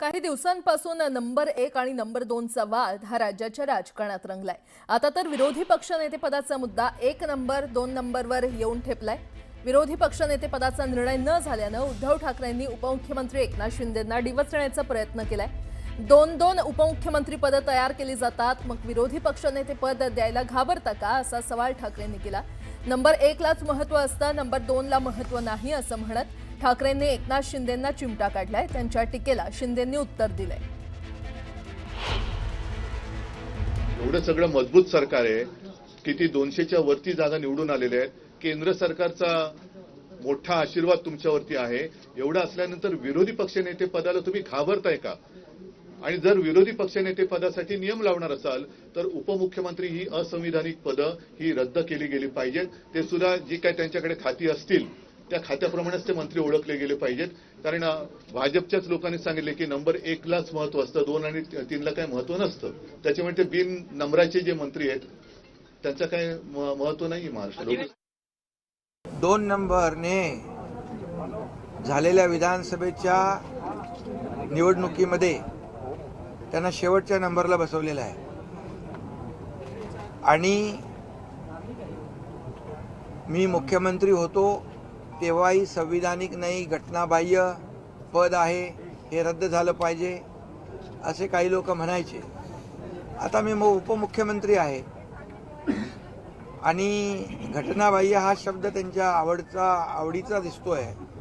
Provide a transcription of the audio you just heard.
काही दिवसांपासून नंबर एक आणि नंबर दोनचा वाद हा राज्याच्या राजकारणात रंगलाय. आता तर विरोधी पक्षनेतेपदाचा मुद्दा एक नंबर दोन नंबरवर येऊन ठेपलाय. विरोधी पक्षनेतेपदाचा निर्णय न झाल्यानं उद्धव ठाकरेंनी उपमुख्यमंत्री एकनाथ शिंदेंना डिवचण्याचा प्रयत्न केलाय. दोन दोन उपमुख्यमंत्री पदं तयार केली जातात मग विरोधी पक्षनेतेपद द्यायला घाबरता का असा सवाल ठाकरेंनी केला. नंबर एकलाच महत्त्व असतं नंबर दोनला महत्त्व नाही असं म्हणत ठाकरेंनी एकनाथ शिंदेंना चिमटा काढलाय त्यांच्या टीकेला शिंदेंनी उत्तर दिलंय. एवढं सगळं मजबूत सरकार आहे किती दोनशेच्या वरती जागा निवडून आलेल्या आहेत. केंद्र सरकारचा मोठा आशीर्वाद तुमच्यावरती आहे. एवढं असल्यानंतर विरोधी पक्षनेते पदाला तुम्ही घाबरताय का? आणि जर विरोधी पक्षनेते पदासाठी नियम लावणार असाल तर उपमुख्यमंत्री ही असंविधानिक पदं ही रद्द केली गेली पाहिजेत. ते सुद्धा जी काय त्यांच्याकडे खाती असतील त्या खात्याप्रमाणेच ते मंत्री ओळखले गेले पाहिजेत. कारण भाजपच्याच लोकांनी सांगितले की नंबर एकलाच महत्त्व असतं दोन आणि तीनला काही महत्त्व नसतं. त्याच्यामुळे ते बिन नंबराचे जे मंत्री आहेत त्यांचं काही महत्त्व नाही महाराष्ट्र दोन नंबरने झालेल्या विधानसभेच्या निवडणुकीमध्ये त्यांना शेवटच्या नंबरला बसवलेला आहे. आणि मी मुख्यमंत्री होतो तेव्हाही संविधानिक नाही घटनाबाह्य पद आहे हे रद्द झालं पाहिजे असे काही लोक म्हणायचे. आता मी मग उपमुख्यमंत्री आहे. आणि घटनाबाह्य हा शब्द त्यांच्या आवडचा आवडीचा दिसतो आहे